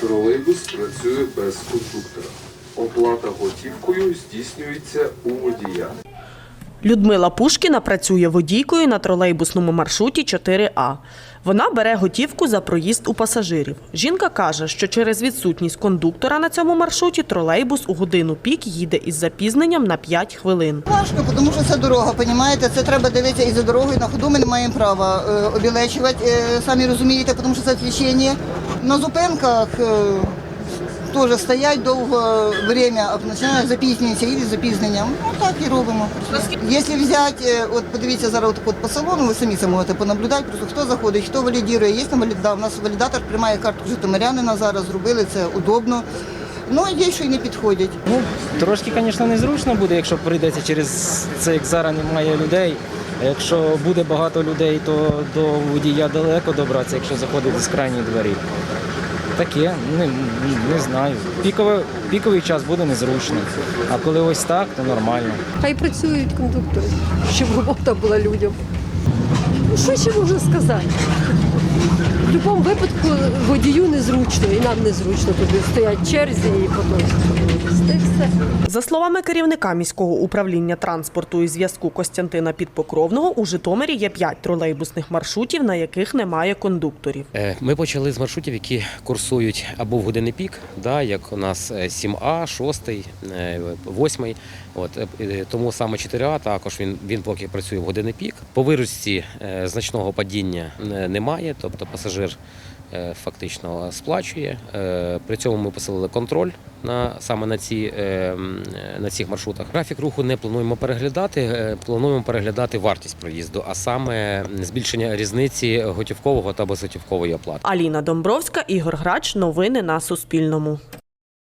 Тролейбус працює без кондуктора. Оплата готівкою здійснюється у водія. Людмила Пушкіна працює водійкою на тролейбусному маршруті 4А. Вона бере готівку за проїзд у пасажирів. Жінка каже, що через відсутність кондуктора на цьому маршруті тролейбус у годину пік їде із запізненням на 5 хвилин. Важко, тому що це дорога, понімаєте? Це треба дивитися і за дорогою. На ходу ми не маємо права е, обілечувати, е, самі розумієте, тому що це свічення. На зупинках е, теж стоять довго время, а починають запізнюються, їдуть з запізненням. Ну так і робимо. Якщо взяти, е, от подивіться зараз от, по салону, ви самі це можете понаблюдати, просто хто заходить, хто валідірує. Є там валіда, у нас валідатор приймає картку житомирянина зараз, зробили це удобно. Ну, є, що й не підходять. Ну, трошки, звісно, незручно буде, якщо прийдеться через це, як зараз немає людей. А якщо буде багато людей, то до водія далеко добратися, якщо заходити з крайньої двері. Таке, не, не знаю. Піковий, піковий час буде незручно. А коли ось так, то нормально. Хай працюють кондуктори, щоб робота була людям. Ну, що ще можна сказати? В будь-якому випадку водію незручно, і нам незручно туди стоять черзі і потім. Все. За словами керівника міського управління транспорту і зв'язку Костянтина Підпокровного, у Житомирі є 5 тролейбусних маршрутів, на яких немає кондукторів. Е, Ми почали з маршрутів, які курсують або в години пік, да, як у нас е, 7А, 6, 8. От, е, е, тому саме 4А також він, він поки працює в години пік. По виручці значного падіння немає, тобто пасажир е, фактично сплачує. Е, При цьому ми посилили контроль на саме на, ці, е, на цих маршрутах. Графік руху не плануємо переглядати. Плануємо переглядати вартість проїзду, а саме збільшення різниці готівкового та безготівкової оплати. Аліна Домбровська, Ігор Грач. Новини на Суспільному.